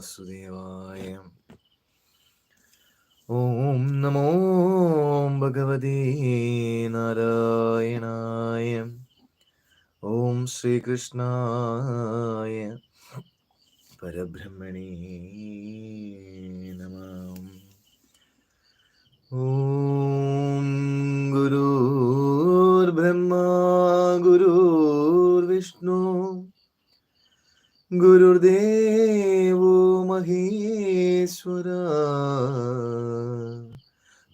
വാസുദേവായ ഓം നമോ ഭഗവതേ നാരായണായ ഓം ശ്രീകൃഷ്ണായ പരബ്രഹ്മണേ നമ. ഓം ഗുരുർബ്രഹ്മ ഗുരുർവിഷ്ണു गुरुर्देवो महेश्वरा।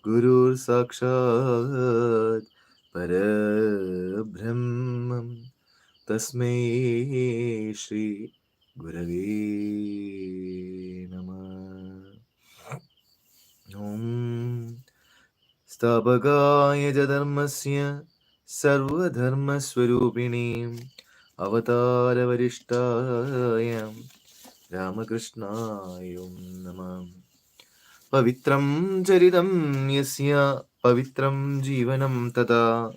गुरुर्साक्षात् परब्रह्मं तस्मै श्री गुरवे नम। ॐ स्थापकाय च धर्मस्य सर्वधर्मस्वरूपिणीं അവതാരവരിഷ്ഠായ രാമകൃഷ്ണായ നമ. പവിത്രം ചരിതം യസ്യ പവിത്രം ജീവനം തഥാ.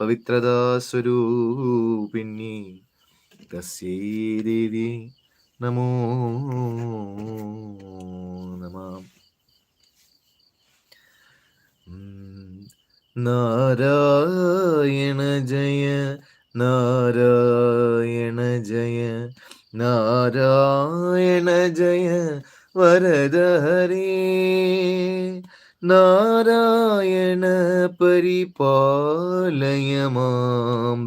പവിത്രതാ സ്വരൂപിണി തസ്യൈ ദേവി നമോ. നമ നാരായണ ജയ നാരായണ ജയ നാരായണ ജയ വരദ ഹരേ നാരായണ പരിപാലയ മാം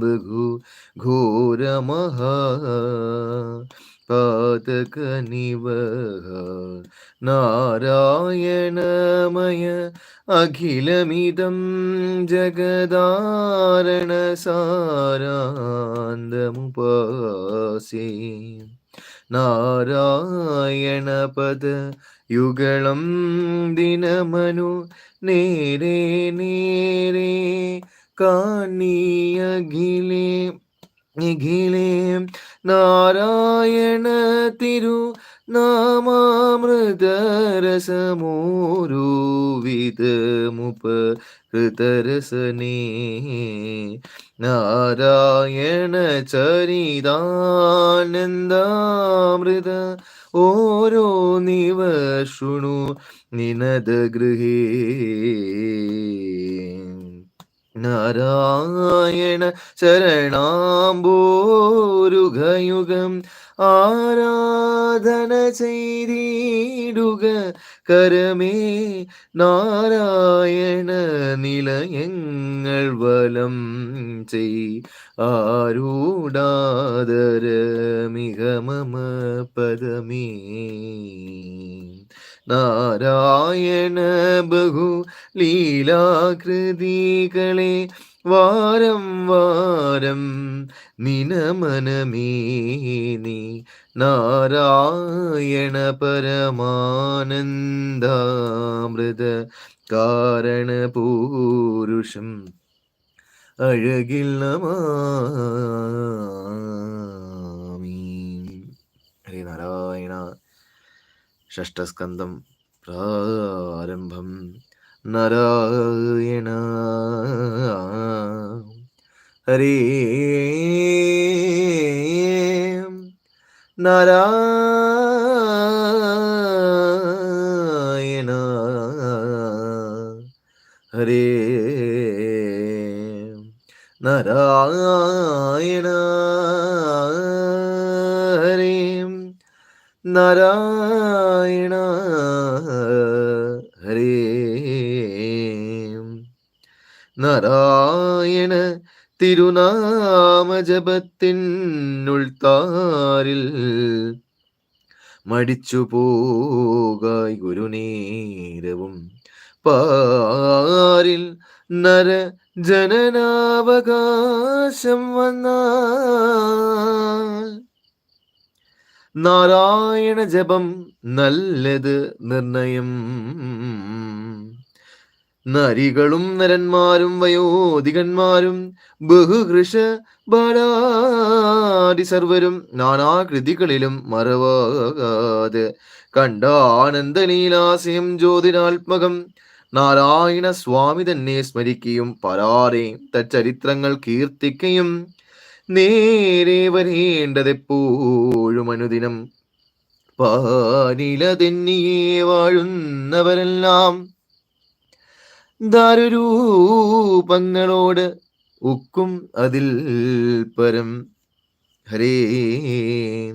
ഘോരമഹാ. പാതകനിവഹ നാരായണമയ അഖിലമിദം ജഗദാരണസാരാന്തമുപാസേ. നാരായണപദ യുഗളം ദിനമനു നേരെ നേരെ കാണിയഖിലേ നിഖിലേ നാരായണ തിരു നാമാമൃതരസമോരുവിധമുപ ഹൃതരസനേ നാരായണ ചരിതാനന്ദാമൃത ഓരോ നിവ ശൃണു നിനദ ഗൃഹേ. നാരായണ ശരണാംബോരുഗയുഗം ആരാധന ചെയ്തിടുക കരമേ നാരായണ നിലയങ്ങൾ വലം ചെയ് ആരൂഢാദരമിക മമ പദമേ. നാരായണ ബഹു ലീലാകൃതികളെ വാരം വാരം നിനമനമേനി നാരായണ പരമാനന്ദാമൃത കാരണപൂരുഷം അഴകിൽ നമാമി. ഹരി നാരായണ. ഷഷ്ടസ്കന്ധം പ്രാരംഭം നാരായണ ഹരി നാരായണ ഹരി നാരായണ നാരായണ ഹരേ. നാരായണ തിരുനാമജപത്തിനുൾത്താരിൽ മടിച്ചു പോകായി ഗുരുനേരവും പാരിൽ നര ജനനാവകാശം വന്നാൽ നാരായണ ജപം നല്ലത് നിർണയം. നരികളും നരന്മാരും വയോധികന്മാരും ബഹുകൃഷ ബാലാടി സർവരും നാനാകൃതികളിലും മറവാകാതെ കണ്ട ആനന്ദലീലാസയം ജ്യോതിരാത്മകം നാരായണ സ്വാമി തന്നെ സ്മരിക്കുകയും പരാറേ തച്ചരിത്രങ്ങൾ കീർത്തിക്കുകയും നേരെ വരേണ്ടതെപ്പോഴും അനുദിനം. പാനില തെന്നിയെ വാഴുന്നവരെല്ലാം ദാരുരൂപങ്ങളോട് ഉക്കും അതിൽ പരം. ഹരേ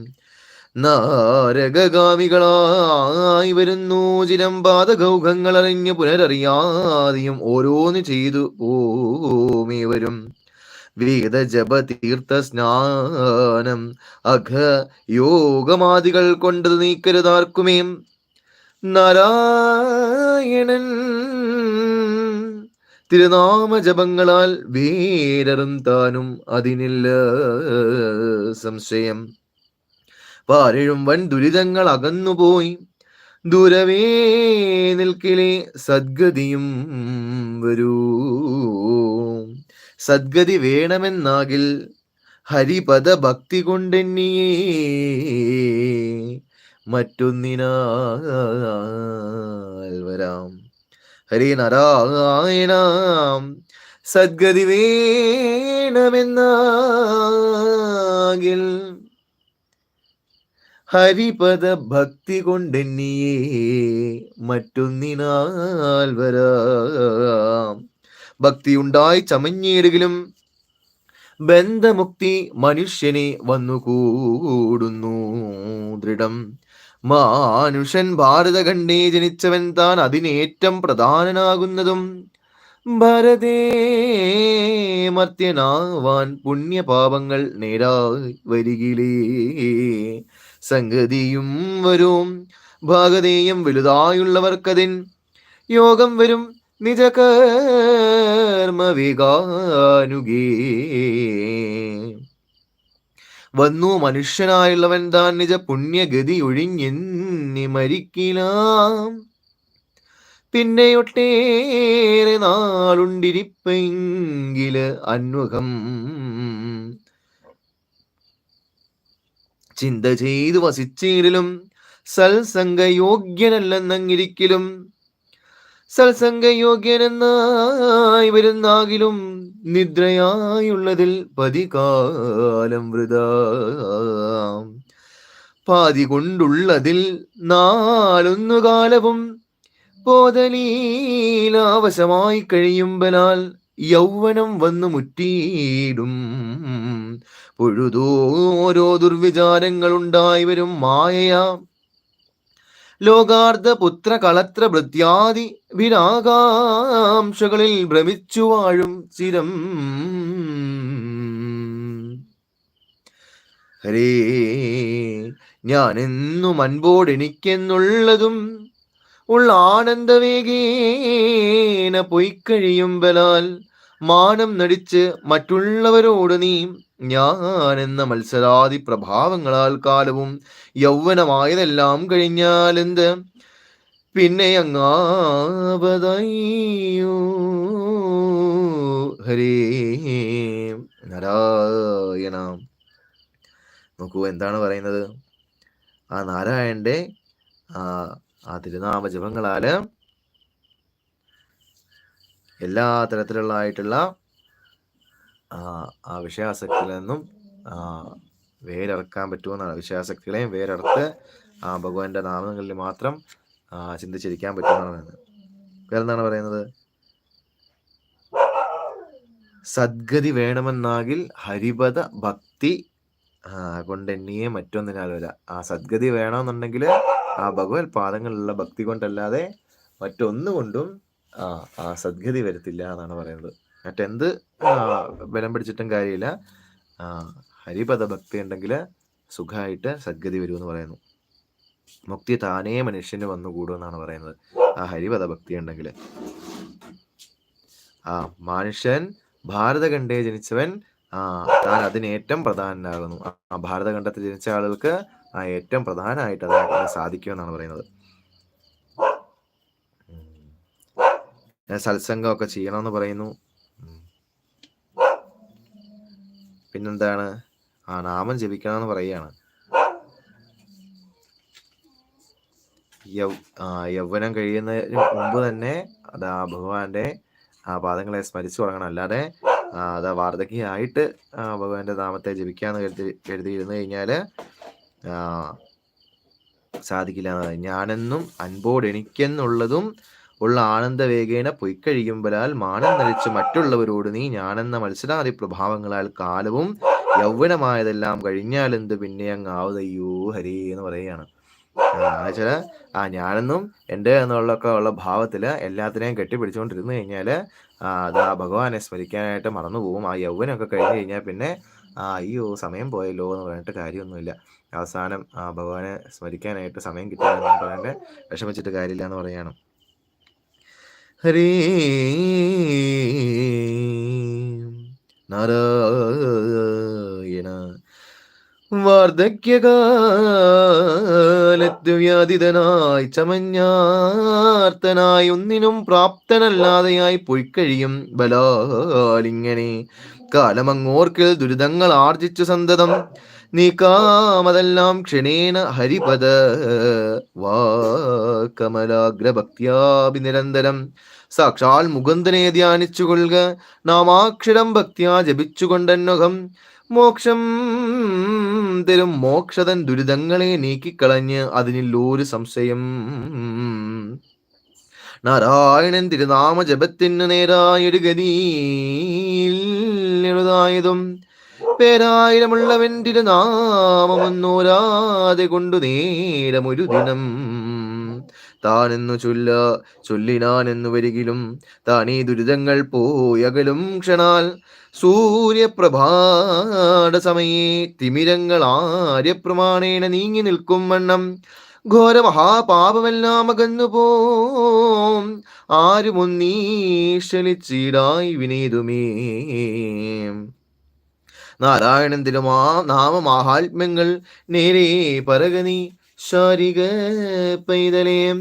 നാരകഗാമികളായി വരുന്നു. ചിരം പാതകൗഖങ്ങൾ അറിഞ്ഞ് പുനരറിയാതെയും ഓരോന്ന് ചെയ്തു ഓമേവരും വേദജപ തീർത്ഥ സ്നാനം അഘ യോഗമാദികൾ കൊണ്ട് നീക്കരുതാർക്കുമേ നാരായണൻ തിരുനാമ ജപങ്ങളാൽ വേരറും താനും അതിനില്ല സംശയം. പാരഴും വൻ ദുരിതങ്ങൾ അകന്നുപോയി. ദൂരവേ നിൽക്കിലെ സദ്ഗതിയും വരൂ. സദ്ഗതി വേണമെന്നാകിൽ ഹരിപദ ഭക്തി കൊണ്ടെന്നീ മറ്റൊന്നിനാൽ വരാം. ഹരി നാരായണ. സദ്ഗതി വേണമെന്നാകിൽ ഹരിപദ ഭക്തി കൊണ്ടെന്നിയേ മറ്റൊന്നിനാൽ വരാം. ഭക്തിയുണ്ടായി ചമഞ്ഞേടുകിലും ബന്ധമുക്തി മനുഷ്യനെ വന്നുകൂടുന്നു. ദൃഢം. മാനുഷൻ ഭാരതഖണ്ഡേ ജനിച്ചവൻ താൻ അതിനേറ്റം പ്രധാനനാകുന്നതും ഭരതേ പുണ്യപാപങ്ങൾ നേരായി വരികിലേ. സംഗതിയും വരും. ഭാഗതേയം വലുതായുള്ളവർക്കതിൻ യോഗം വരും. നിജകർമ്മ വികാനുകേ വന്നു മനുഷ്യനായുള്ളവൻ താൻ നിജ പുണ്യഗതി ഒഴിഞ്ഞെന്നി മരിക്കിലാം. പിന്നെയൊട്ടേറെ നാളുണ്ടിരിപ്പെങ്കിൽ അന്വകം ചിന്ത ചെയ്തു വസിച്ചേരിലും സൽസംഗയോഗ്യനല്ലെന്നങ്ങിരിക്കലും സത്സംഗയോഗ്യനെന്നായി വരുന്നാകിലും നിദ്രയായുള്ളതിൽ പതികാലം വൃത. പാതി കൊണ്ടുള്ളതിൽ നാലൊന്നു കാലവും പോതലീലാവശമായി കഴിയുമ്പനാൽ യൗവനം വന്നു മുറ്റിയിടും. പൊഴുതോരോ ദുർവിചാരങ്ങളുണ്ടായി വരും മായയാം. ലോകാർദ്ധ പുത്ര കളത്ര വൃത്യാദി വിരാകാംക്ഷകളിൽ ഭ്രമിച്ചു വാഴും ചിരം ഹരേ ഞാൻ എന്നും അൻപോടെനിക്കെന്നുള്ളതും ഉള്ള ആനന്ദവേഗേന പൊയ്ക്കഴിയുമ്പലാൽ മാനം നടിച്ച് മറ്റുള്ളവരോട് നീ ഞാൻ എന്ന മത്സരാദി പ്രഭാവങ്ങളാൽ കാലവും യൗവനമായതെല്ലാം കഴിഞ്ഞാൽ എന്ത് പിന്നെ അങ്ങാപതയ്യോ ഹരേ നാരായണ. നോക്കൂ എന്താണ് പറയുന്നത്? ആ നാരായണന്റെ ആ ആ തിരുനാമജപങ്ങളാൽ എല്ലാ തരത്തിലുള്ള ആയിട്ടുള്ള ആ വിഷയാസക്തിയിൽ നിന്നും വേരറക്കാൻ പറ്റുമെന്നാണ്. വിഷയാസക്തികളെയും വേരറുത്ത് ആ ഭഗവാന്റെ നാമങ്ങളിൽ മാത്രം ചിന്തിച്ചിരിക്കാൻ പറ്റുമെന്നാണ് വേറെന്താണ് പറയുന്നത്? സദ്ഗതി വേണമെന്നാകിൽ ഹരിപദ ഭക്തി കൊണ്ടെണ്ണിയെ വരാം ആ സദ്ഗതി വേണമെന്നുണ്ടെങ്കിൽ ആ ഭഗവത് പാദങ്ങളിലുള്ള ഭക്തി കൊണ്ടല്ലാതെ മറ്റൊന്നുകൊണ്ടും ആ സദ്ഗതി വരത്തില്ല എന്നാണ് പറയുന്നത്. മറ്റെന്ത് ബലം പിടിച്ചിട്ടും കാര്യമില്ല. ഹരിപദ ഭക്തി ഉണ്ടെങ്കിൽ സുഖമായിട്ട് സദ്ഗതി എന്ന് പറയുന്നു. മുക്തി താനേ മനുഷ്യന് വന്നുകൂടുമെന്നാണ് പറയുന്നത്. ആ ഹരിപദ ഭക്തി ഉണ്ടെങ്കിൽ ആ മനുഷ്യൻ ഭാരതഖണ്ഡേ ജനിച്ചവൻ ആ താൻ അതിന് ഏറ്റവും പ്രധാനനാകുന്നു. ആ ഭാരതഖണ്ഡത്തിൽ ജനിച്ച ആളുകൾക്ക് ആ ഏറ്റവും പ്രധാനമായിട്ട് അത് സാധിക്കുമെന്നാണ് പറയുന്നത്. സത്സംഗമൊക്കെ ചെയ്യണമെന്ന് പറയുന്നു. പിന്നെന്താണ്? ആ നാമം ജപിക്കണമെന്ന് പറയുകയാണ്. യൗവനം കഴിയുന്നതിന് മുമ്പ് തന്നെ അതാ ഭഗവാന്റെ ആ പാദങ്ങളെ സ്മരിച്ചു തുടങ്ങണം. അല്ലാതെ അതാ വാർദ്ധക്യമായിട്ട് ഭഗവാന്റെ നാമത്തെ ജപിക്കാന്ന് കരുതി എഴുതിയിരുന്നു കഴിഞ്ഞാൽ സാധിക്കില്ല. ഞാനെന്നും അൻപോട് എനിക്കെന്നുള്ളതും ഉള്ള ആനന്ദവേഗേന പൊയ്ക്കഴിയുമ്പലാൽ മാനം നിലച്ച് മറ്റുള്ളവരോട് നീ ഞാനെന്ന മത്സരാദി പ്രഭാവങ്ങളാൽ കാലവും യൗവനമായതെല്ലാം കഴിഞ്ഞാലെന്ത് പിന്നെ അങ്ങ് ആവുതയ്യോ ഹരി എന്ന് പറയുകയാണ്. എന്നുവെച്ചാൽ ആ ഞാനെന്നും എന്റെ എന്നുള്ളൊക്കെ ഉള്ള ഭാവത്തിൽ എല്ലാത്തിനെയും കെട്ടിപ്പിടിച്ചുകൊണ്ടിരുന്നു കഴിഞ്ഞാൽ അത് ആ ഭഗവാനെ സ്മരിക്കാനായിട്ട് മറന്നു പോകും ആ യൗവനമൊക്കെ കഴിഞ്ഞ് കഴിഞ്ഞാൽ പിന്നെ ആ അയ്യോ സമയം പോയല്ലോ എന്ന് പറഞ്ഞിട്ട് കാര്യമൊന്നുമില്ല. അവസാനം ആ ഭഗവാനെ സ്മരിക്കാനായിട്ട് സമയം കിട്ടില്ല എന്ന് പറഞ്ഞിട്ട് വിഷമിച്ചിട്ട് കാര്യമില്ല എന്ന് പറയാണ് ഹരേ നാരായണ. വാർദ്ധക്യകാലത്ത് വ്യാധിതനായി ചമഞ്ഞാർത്തനായി ഒന്നിനും പ്രാപ്തനല്ലാതെയായി പൊയ്ക്കഴിയും ബലാലിങ്ങനെ. കാലമങ്ങോർക്കിൽ ദുരിതങ്ങൾ ആർജിച്ചു സന്തതം. നീക്കാമതെല്ലാം ക്ഷണേന ഹരിപദ. വാകമലാഗ്രഭക്തിയാഭിനിരന്തരം സാക്ഷാൽ മുകുന്ദനെ ധ്യാനിച്ചു കൊള്ളുക നാമാക്ഷരം ഭക്തിയാ ജപിച്ചുകൊണ്ടന്നുഖം മോക്ഷം തരും മോക്ഷതൻ ദുരിതങ്ങളെ നീക്കിക്കളഞ്ഞ് അതിനിൽ ഒരു സംശയം. നാരായണൻ തിരുനാമ ജപത്തിന് നേരായൊരു ഗതിയിൽ എഴുതായതും പേരായിരമുള്ളവൻ തിരുനാമമൊന്നോരാതെ കൊണ്ടു നേരമൊരു ദിനം. താനെന്നു ചൊല്ല ചൊല്ലിനാനെന്നു വരികിലും താനീ ദുരിതങ്ങൾ പോയകലും ക്ഷണാൽ. സൂര്യപ്രഭാട സമയേ തിമിരങ്ങൾ ആര്യപ്രമാണേണ നീങ്ങി നിൽക്കും വണ്ണം. ഘോരമഹാപാപമെല്ലാം അകന്നു പോം. ആരുമൊന്നീശലിച്ചീടായി വിനീതുമേ. നാരായണൻ തിരുമാ നാമമാഹാത്മ്യങ്ങൾ നേരെ പറകനി ശാരിക പൈതലേ.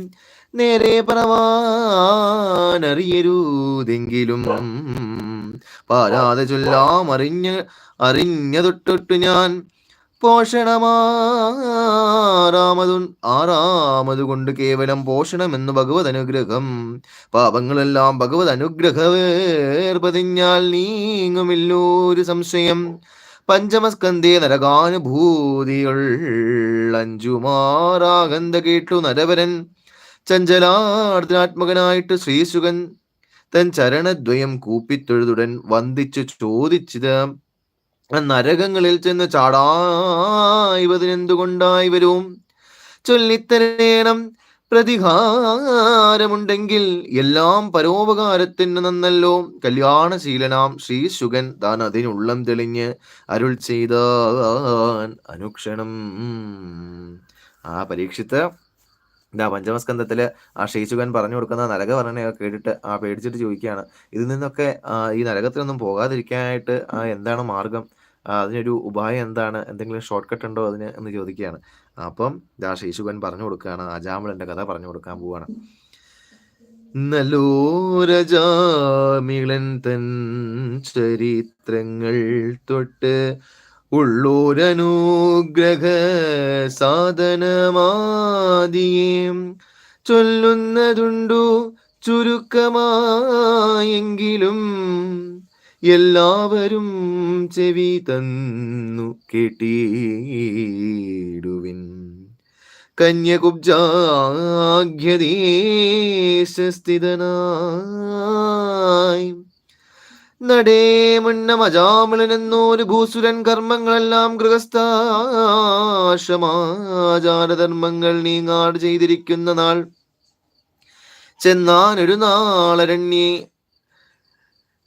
നേരെ പറവാനറിയരുതെങ്കിലും പാരാതെ ചൊല്ലാം അറിഞ്ഞ അറിഞ്ഞതൊട്ടൊട്ടു ഞാൻ. പോഷണമാറാമതു ആറാമതു കൊണ്ട് കേവലം പോഷണമെന്ന് ഭഗവത് അനുഗ്രഹം പാപങ്ങളെല്ലാം ഭഗവത് അനുഗ്രഹവേർപതിഞ്ഞാൽ നീങ്ങുമില്ലോ ഒരു സംശയം. പഞ്ചമസ്കന്ധേ നരകാനുഭൂതികൾ അഞ്ചുമാറാകന്ത കേട്ടു നരവരൻ. ചഞ്ചലാർദ്രാത്മകനായിട്ട് ശ്രീസുകൻ തൻ ചരണദ്വയം കൂപ്പിത്തൊഴുതുടൻ വന്ദിച്ചു ചോദിച്ചത്. നരകങ്ങളിൽ ചെന്ന് ചാടായ്വതിനെന്തുകൊണ്ടായി വരും? ചൊല്ലിത്തരേണം പ്രതികാരമുണ്ടെങ്കിൽ എല്ലാം പരോപകാരത്തിന് നന്നല്ലോ. കല്യാണശീലനാം ശ്രീ ശുഗൻ താൻ അതിനുള്ളം തെളിഞ്ഞ് അരുൾ ചെയ്താൻ അനുക്ഷണം. ആ പരീക്ഷിത്ത് ഇതാ പഞ്ചമസ്കന്ധത്തിൽ ആ ശ്രീശുഖൻ പറഞ്ഞു കൊടുക്കുന്ന നരക വർണനയൊക്കെ കേട്ടിട്ട് ആ പേടിച്ചിട്ട് ചോദിക്കുകയാണ് ഇതിൽ നിന്നൊക്കെ ഈ നരകത്തിലൊന്നും പോകാതിരിക്കാനായിട്ട് എന്താണ് മാർഗം? അതിനൊരു ഉപായം എന്താണ്? എന്തെങ്കിലും ഷോർട്ട് കട്ട് ഉണ്ടോ അതിന് എന്ന് ചോദിക്കുകയാണ്. അപ്പം ദാ ശേശുകൻ പറഞ്ഞു കൊടുക്കുകയാണ്. അജാമിളന്റെ കഥ പറഞ്ഞു കൊടുക്കാൻ പോവാണ്. നല്ലൂരജാമിളൻ തൻ ചരിത്രങ്ങൾ തൊട്ട് ഉള്ളൂരനുഗ്രഹ സാധനമാദിയേം ചൊല്ലുന്നതുണ്ടു ചുരുക്കമായെങ്കിലും എല്ലാവരും ചെവി തന്നു കേട്ടിടുവിൻ കന്യകുബ്ജാഖ്യദേശസ്ഥിതനായി നടേ മുന്നമജാമിളനെന്നോരു ഭൂസുരൻ കർമ്മങ്ങളെല്ലാം ഗൃഹസ്ഥാശ്രമാചാരധർമ്മങ്ങൾ നീങ്ങാട് ചെയ്തിരിക്കുന്ന നാൾ. ചെന്നാനൊരു നാളരണ്യേ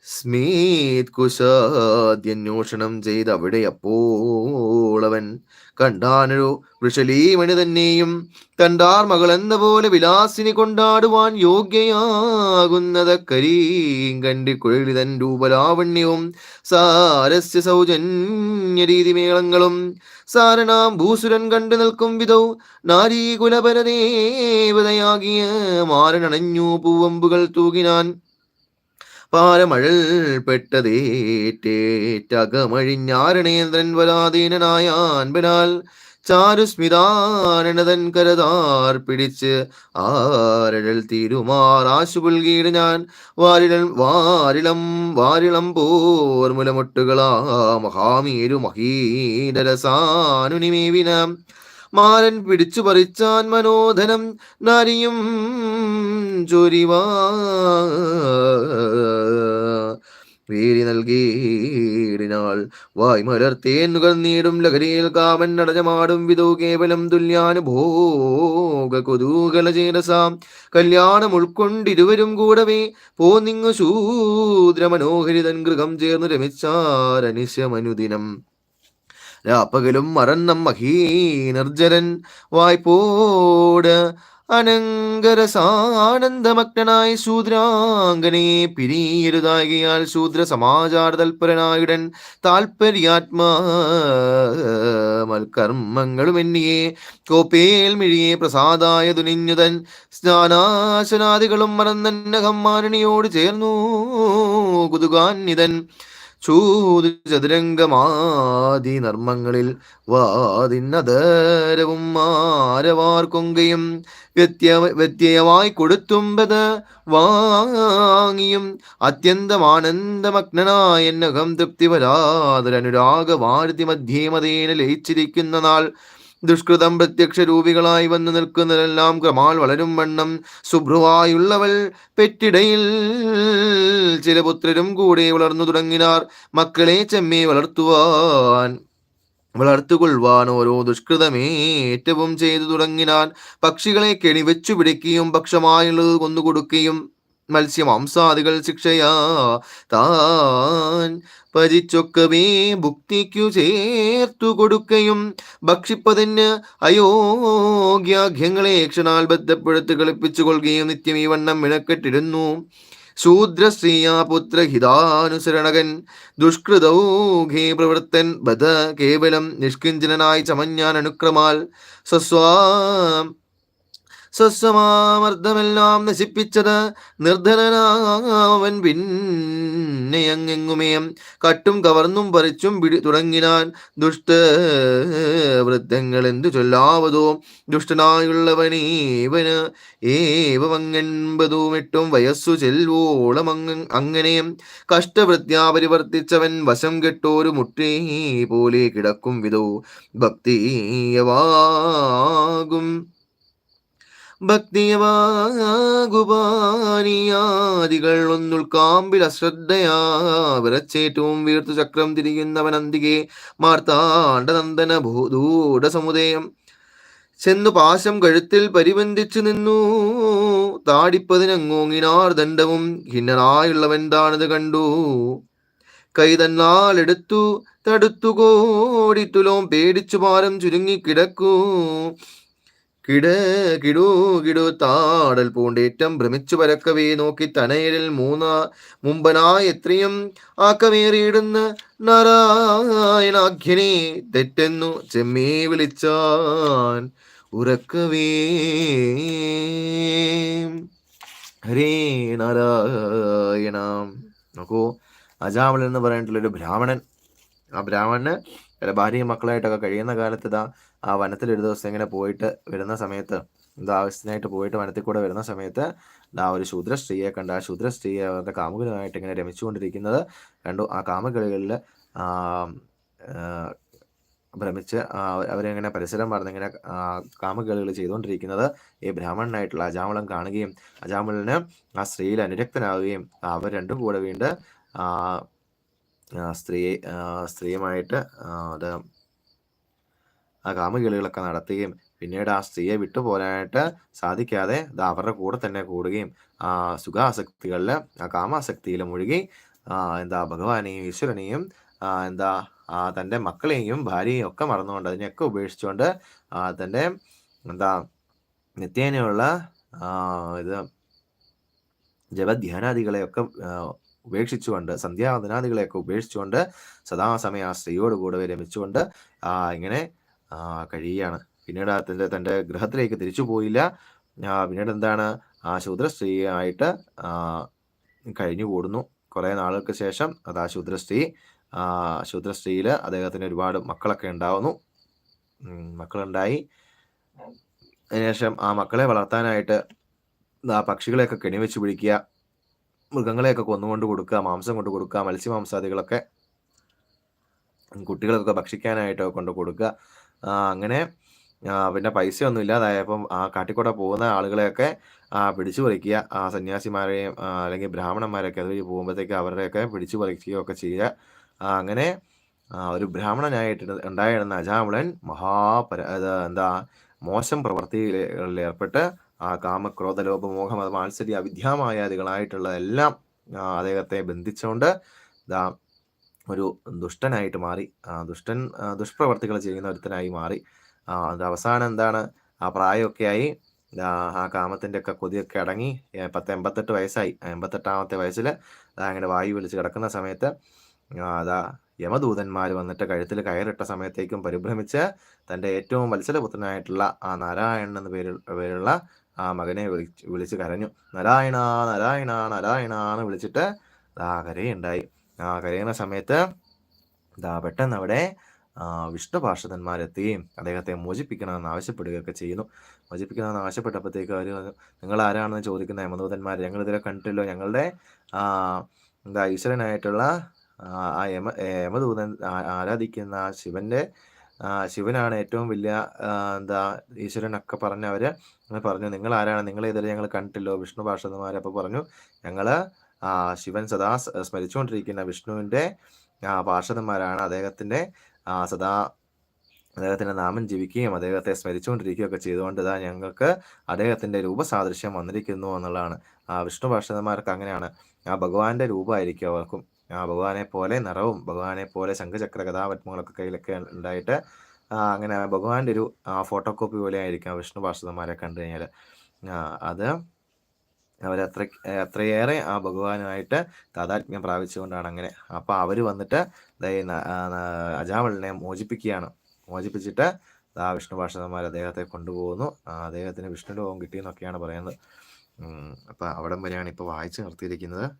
സ്മീത് കുശാദ്യന്വേഷണം ചെയ്ത് അവിടെ അപ്പോൾ അവൻ കണ്ടാനൊരു വൃഷലീമണി തന്നെയും കണ്ടാർ മകൾ എന്ന പോലെ വിലാസിനി കൊണ്ടാടുവാൻ യോഗ്യയാകുന്നത് കരീങ്കണ്ടി കണ്ടി കുഴലിതൻ രൂപലാവണ്യവും സാരസ്യ സൗജന്യ രീതിമേളങ്ങളും സാരണാം ഭൂസുരൻ കണ്ടു നിൽക്കും വിധൗ നാരീകുലപരദേവതയാകിയ മാരനണഞ്ഞു പൂവമ്പുകൾ തൂകിനാൻ പാരമഴൽ പെട്ടതേറ്റേറ്റകമഴിഞ്ഞാരണേന്ദ്രൻ വലാധീനനായ അൻപനാൽ ചാരുസ്മിതാരണതൻ കരതാർ പിടിച്ച് ആരഴൽ തീരുമാറാശുപുൽകീട് ഞാൻ വാരിളം വാരിളം വാരിളം പോർമുലമൊട്ടുകളാ മഹാമീരു മഹീരസാനുനിമേവിന മാരൻ പിടിച്ചു പറിച്ചാൻ മനോധനം നാരിയും ചൊരിവാ. വേരി നൽകിയിടിനാൾ വായ് മലർത്തേൻ നീടും ലഹരിയിൽ കാമൻ നടജമാടും വിധോ കേവലം തുല്യാനുഭോഗ കുതൂകല ചേരസാം. കല്യാണം ഉൾക്കൊണ്ടിരുവരും കൂടവേ പോന്നിങ്ങു ശൂദ്ര മനോഹരിതൻ ഗൃഹം ചേർന്ന് രമിച്ചാരനിശമനുദിനം രാപ്പകലും മറന്നം മഹീനർജരൻ വായ്പോട് അനങ്കരസാനന്ദമഗ്നായി ശൂദ്രാംഗനെ പിരിയരുതായകയാൽ ശൂദ്ര സമാചാര തൽപരനായുടൻ താൽപര്യാത്മാ എന്നിയെ കോപ്പേൽ മിഴിയെ പ്രസാദായ തുനിഞ്ഞുതൻ സ്നാനാശനാദികളും മറന്നന്നഹമ്മാരണിയോട് ചേർന്നു. കുതുകാന്യതൻ ചൂത് ചതുരംഗമാതി നർമ്മങ്ങളിൽ വാതിന്നതരവും ആരവാർ കൊങ്കയും വ്യത്യ വ്യത്യയമായി കൊടുത്തുമ്പത് വാങ്ങിയും അത്യന്തമാനന്ദമഗ്നായ എന്നകം തൃപ്തി വരാതൊരനുരാഗവാരുതി മധ്യമതേന ലയിച്ചിരിക്കുന്ന നാൾ ദുഷ്കൃതം പ്രത്യക്ഷ രൂപികളായി വന്നു നിൽക്കുന്നതെല്ലാം ക്രമാൽ വളരും വണ്ണം. സുഭ്രുവായുള്ളവൾ പെറ്റിടയിൽ ചില പുത്രരും കൂടെ വളർന്നു തുടങ്ങിനാർ. മക്കളെ ചെമ്മേ വളർത്തുവാൻ വളർത്തുകൊള്ളുവാൻ ഓരോ ദുഷ്കൃതമേ ഏറ്റവും ചെയ്തു തുടങ്ങിനാൻ. പക്ഷികളെ കെണിവെച്ചു പിടിക്കുകയും ഭക്ഷമായുള്ളത് കൊന്നുകൊടുക്കുകയും മത്സ്യമാംസാദികൾ ശിക്ഷയാ. താൻ പരിച്ചൊക്കവേ ഭുക്തിക്കു ചേർത്തു കൊടുക്കയും ഭക്ഷിപ്പതിന് അയോഗ്യാഘ്യങ്ങളെ ക്ഷണാൽ ബദ്ധപ്പെടുത്ത് കളിപ്പിച്ചു കൊള്ളുകയും നിത്യം ഈ വണ്ണം മിണക്കെട്ടിരുന്നു ശൂദ്രശ്രീയാ പുത്രഹിതാനുസരണകൻ ദുഷ്കൃതൗഘേ പ്രവൃത്തൻ ബധ കേവലം നിഷ്കിഞ്ചനായി ചമഞ്ഞാൻ അനുക്രമാൽ സ്വസ്വാ സ്വസ്വമാമർദ്ദമെല്ലാം നശിപ്പിച്ചത് നിർധനനാവൻ പിന്നെ അങ്ങെങ്ങുമേ. കട്ടും കവർന്നും പറിച്ചും പിടി തുടങ്ങിനാൻ ദുഷ്ട വൃദ്ധങ്ങൾ എന്തു ചൊല്ലാവതോ? ദുഷ്ടനായുള്ളവനേവന് ഏവമങ്ങെൺപതും എട്ടും വയസ്സു ചെൽവോളം അങ്ങ അങ്ങനെ. കഷ്ടവൃത്യാ പരിവർത്തിച്ചവൻ വശം കെട്ടോരു മുട്ടേ പോലെ കിടക്കും വിധോ. ഭക്തിയവാകും. ഭക്തിയവാകുപാനിയാദികൾ ഒന്നുൾക്കാമ്പിൽ അശ്രദ്ധയാ വിറച്ചേറ്റവും വീർത്തു ചക്രം തിരിയുന്നവൻ അന്തികെ മാർത്താണ്ഡനന്ദന ഭൂതൂഢ സമുദയം. ചെന്നു പാശം കഴുത്തിൽ പരിബന്ധിച്ചു നിന്നു. താടിപ്പതിനങ്ങോങ്ങിനാർ ദണ്ഡവും ഖിന്നനായുള്ളവൻ താണത് കണ്ടു കൈതന്നാലെടുത്തു തടുത്തുകോടി കോടിത്തുലോം പേടിച്ചു പാരം ചുരുങ്ങിക്കിടക്കൂ കിട കിടു കിടു താടൽ പൂണ്ടേറ്റം ഭ്രമിച്ചു പരക്കവേ നോക്കി തനയരിൽ മൂന്ന മുമ്പനായ എത്രയും ആക്കമേറിയിടുന്ന നാരായണാഖ്യനെ തെറ്റെന്നു ചെമ്മേ വിളിച്ചാൻ ഉറക്കവേ. ഹരേ നാരായണ. നോക്കൂ അജാമൽ എന്ന് പറഞ്ഞിട്ടുള്ളൊരു ബ്രാഹ്മണൻ. ആ ബ്രാഹ്മണന് ഭാര്യയും മക്കളായിട്ടൊക്കെ കഴിയുന്ന കാലത്ത് ഇതാ ആ വനത്തിൽ ഒരു ദിവസം ഇങ്ങനെ പോയിട്ട് വരുന്ന സമയത്ത് എന്താ ആവശ്യത്തിനായിട്ട് പോയിട്ട് വനത്തിൽ കൂടെ വരുന്ന സമയത്ത് ആ ഒരു ശൂദ്ര സ്ത്രീയെ കണ്ട് ആ ശൂദ്ര സ്ത്രീയെ അവരുടെ കാമുകനുമായിട്ട് ഇങ്ങനെ രമിച്ചുകൊണ്ടിരിക്കുന്നത് കണ്ടു. ആ കാമുകളികളിൽ ഭ്രമിച്ച് അവരിങ്ങനെ പരിസരം പറഞ്ഞിങ്ങനെ കാമകളികൾ ചെയ്തുകൊണ്ടിരിക്കുന്നത് ഈ ബ്രാഹ്മണനായിട്ടുള്ള അജാമളം കാണുകയും അജാമളിന് ആ സ്ത്രീയിൽ അനുരക്തനാവുകയും അവർ രണ്ടും കൂടെ വീണ്ട് സ്ത്രീ സ്ത്രീയുമായിട്ട് അത് ആ കാമകേളികളൊക്കെ നടത്തുകയും പിന്നീട് ആ സ്ത്രീയെ വിട്ടുപോരാനായിട്ട് സാധിക്കാതെ അത് അവരുടെ കൂടെ തന്നെ കൂടുകയും ആ സുഖാസക്തികളിൽ ആ കാമാസക്തിയിൽ മുഴുകി എന്താ ഭഗവാനെയും ഈശ്വരനെയും എന്താ തന്റെ മക്കളെയും ഭാര്യയെയും ഒക്കെ മറന്നുകൊണ്ട് അതിനെയൊക്കെ ഉപേക്ഷിച്ചുകൊണ്ട് തന്റെ എന്താ നിത്യേനയുള്ള ഇത് ജപധ്യാനാദികളെയൊക്കെ ഉപേക്ഷിച്ചുകൊണ്ട് സന്ധ്യാവന്ദനാദികളെയൊക്കെ ഉപേക്ഷിച്ചുകൊണ്ട് സദാസമയം ആ സ്ത്രീയോട് കൂടെ രമിച്ചുകൊണ്ട് ഇങ്ങനെ കഴിയുകയാണ്. പിന്നീട് തന്റെ തന്റെ ഗൃഹത്തിലേക്ക് തിരിച്ചു പോയില്ല. പിന്നീട് എന്താണ്? ആ ശൂദ്രസ്ത്രീ ആയിട്ട് കഴിഞ്ഞു കൂടുന്നു. കുറേ നാളുകൾക്ക് ശേഷം അത് ആ ശൂദ്രസ്ത്രീ സ്ത്രീ ശൂദ്ര സ്ത്രീയിൽ അദ്ദേഹത്തിന് ഒരുപാട് മക്കളൊക്കെ ഉണ്ടാവുന്നു. മക്കളുണ്ടായി. അതിനുശേഷം ആ മക്കളെ വളർത്താനായിട്ട് ആ പക്ഷികളെയൊക്കെ കെണിവെച്ച് പിടിക്കുക. മൃഗങ്ങളെയൊക്കെ കൊന്നുകൊണ്ട് കൊടുക്കുക. മാംസം കൊണ്ട് കൊടുക്കുക. മത്സ്യമാംസാദികളൊക്കെ കുട്ടികൾക്കൊക്കെ ഭക്ഷിക്കാനായിട്ടൊക്കെ കൊണ്ട് കൊടുക്കുക. അങ്ങനെ ആ, പിന്നെ പൈസയൊന്നും ഇല്ലാതായപ്പം ആ കാട്ടിക്കൂടെ പോകുന്ന ആളുകളെയൊക്കെ പിടിച്ചു പറിക്കുക ആ സന്യാസിമാരെയും അല്ലെങ്കിൽ ബ്രാഹ്മണന്മാരെയൊക്കെ അതുവഴി പോകുമ്പോഴത്തേക്ക് അവരുടെയൊക്കെ പിടിച്ചു പറിക്കുകയൊക്കെ ചെയ്യുക. അങ്ങനെ ഒരു ബ്രാഹ്മണനായിട്ട് ഉണ്ടായിരുന്ന അജാമിളൻ മഹാപര എന്താ മോശം പ്രവൃത്തികളിൽ ഏർപ്പെട്ട് ആ കാമക്രോധ ലോപമോഹം അത് മാത്സര്യ അവിദ്യാമായാദികളായിട്ടുള്ള എല്ലാം അദ്ദേഹത്തെ ബന്ധിച്ചുകൊണ്ട് ദാ ഒരു ദുഷ്ടനായിട്ട് മാറി ദുഷ്ടൻ ദുഷ്പ്രവർത്തികൾ ചെയ്യുന്ന ഒരുത്തനായി മാറി. അത് അവസാനം എന്താണ്? ആ പ്രായമൊക്കെ ആയി ആ, കാമത്തിന്റെ ഒക്കെ കൊതിയൊക്കെ അടങ്ങി പത്ത് എൺപത്തെട്ട് വയസ്സായി. എൺപത്തെട്ടാമത്തെ വയസ്സിൽ അങ്ങനെ വായു വിളിച്ച് കിടക്കുന്ന സമയത്ത് അതാ യമദൂതന്മാർ വന്നിട്ട് കഴുത്തിൽ കയറിട്ട സമയത്തേക്കും പരിഭ്രമിച്ച് തന്റെ ഏറ്റവും വത്സലപുത്രനായിട്ടുള്ള ആ നാരായണൻ എന്ന പേരിൽ പേരുള്ള ആ മകനെ വിളിച്ച് വിളിച്ച് കരഞ്ഞു. നാരായണ നാരായണ നാരായണ എന്ന് വിളിച്ചിട്ട് ആ കരയുണ്ടായി. ആ കരയുന്ന സമയത്ത് ദാ പെട്ടെന്ന് അവിടെ വിഷ്ണു പാർഷദന്മാരെത്തുകയും അദ്ദേഹത്തെ മോചിപ്പിക്കണമെന്ന് ആവശ്യപ്പെടുകയൊക്കെ ചെയ്യുന്നു. മോചിപ്പിക്കണമെന്ന് ആവശ്യപ്പെട്ടപ്പോഴത്തേക്ക് അവർ നിങ്ങൾ ആരാണെന്ന് ചോദിക്കുന്ന യമദൂതന്മാർ ഞങ്ങൾ ഇതിലെ കണ്ടിട്ടില്ലോ. ഞങ്ങളുടെ എന്താ ഈശ്വരനായിട്ടുള്ള ആ, യമ യമദൂതൻ ആരാധിക്കുന്ന ശിവന്റെ ശിവനാണ് ഏറ്റവും വലിയ എന്താ ഈശ്വരനൊക്കെ പറഞ്ഞ് അവർ പറഞ്ഞു നിങ്ങൾ ആരാണ് നിങ്ങൾ ഇതുവരെ ഞങ്ങൾ കണ്ടിട്ടില്ലോ. വിഷ്ണു പാർഷദന്മാരെ അപ്പോൾ പറഞ്ഞു ഞങ്ങൾ ആ, ശിവൻ സദാ സ്മരിച്ചുകൊണ്ടിരിക്കുന്ന വിഷ്ണുവിന്റെ പാർഷദന്മാരാണ് അദ്ദേഹത്തിന്റെ സദാ അദ്ദേഹത്തിന്റെ നാമം ജീവിക്കുകയും അദ്ദേഹത്തെ സ്മരിച്ചുകൊണ്ടിരിക്കുകയൊക്കെ ചെയ്തുകൊണ്ട് ഇതാ ഞങ്ങൾക്ക് അദ്ദേഹത്തിന്റെ രൂപസാദൃശ്യം വന്നിരിക്കുന്നു എന്നുള്ളതാണ്. ആ വിഷ്ണു പാർഷദന്മാർക്ക് അങ്ങനെയാണ്. ആ ഭഗവാന്റെ രൂപമായിരിക്കും അവർക്കും. ആ ഭഗവാനെ പോലെ നിറവും ഭഗവാനെ പോലെ ശംഖചക്ര കഥാപത്മങ്ങളൊക്കെ കയ്യിലൊക്കെ ഉണ്ടായിട്ട് അങ്ങനെ ഭഗവാന്റെ ഒരു ഫോട്ടോ കോപ്പി പോലെ ആയിരിക്കും വിഷ്ണു പാർഷദന്മാരെ കണ്ടു കഴിഞ്ഞാൽ അത് അവരത്ര അത്രയേറെ ആ ഭഗവാനുമായിട്ട് താതാത്മ്യം പ്രാപിച്ചുകൊണ്ടാണ് അങ്ങനെ. അപ്പോൾ അവർ വന്നിട്ട് അജാമളിനെ മോചിപ്പിക്കുകയാണ്. മോചിപ്പിച്ചിട്ട് ആ വിഷ്ണു ഭാഷന്മാർ അദ്ദേഹത്തെ കൊണ്ടുപോകുന്നു. അദ്ദേഹത്തിന് വിഷ്ണു ലോകം കിട്ടിയെന്നൊക്കെയാണ് പറയുന്നത്. അപ്പം അവിടം വരെയാണ് ഇപ്പോൾ വായിച്ചു നിർത്തിയിരിക്കുന്നത്.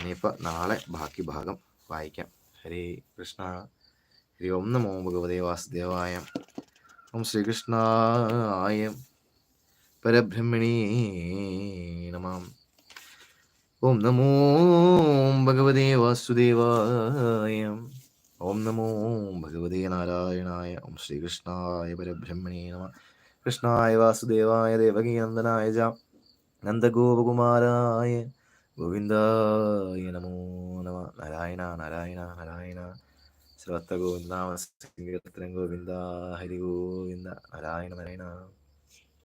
ഇനിയിപ്പോൾ നാളെ ബാക്കി ഭാഗം വായിക്കാം. ഹരി കൃഷ്ണ. ഹരി ഓം നമോ ഭഗവതി വാസുദേവായം. ഓം ശ്രീകൃഷ്ണായ. പരബ്രഹ്മണീ നമാം. ഓം നമോ ഭഗവതേ വാസുദേവായ. ഓം നമോ ഭഗവതേ നാരായണായ. ഓം ശ്രീകൃഷ്ണായ പരബ്രഹ്മണേ നമ. കൃഷ്ണായ വാസുദേവായ ദേവകീനന്ദനായ ജ. നന്ദഗോപകുമാരായ. ഗോവിന്ദായ നമോ നമ. നാരായണ നാരായണ നാരായണ. ശ്രവത്ത ഗോവിന്ദ ഗോവിന്ദ ഹരി ഗോവിന്ദ നാരായണ നാരായണ.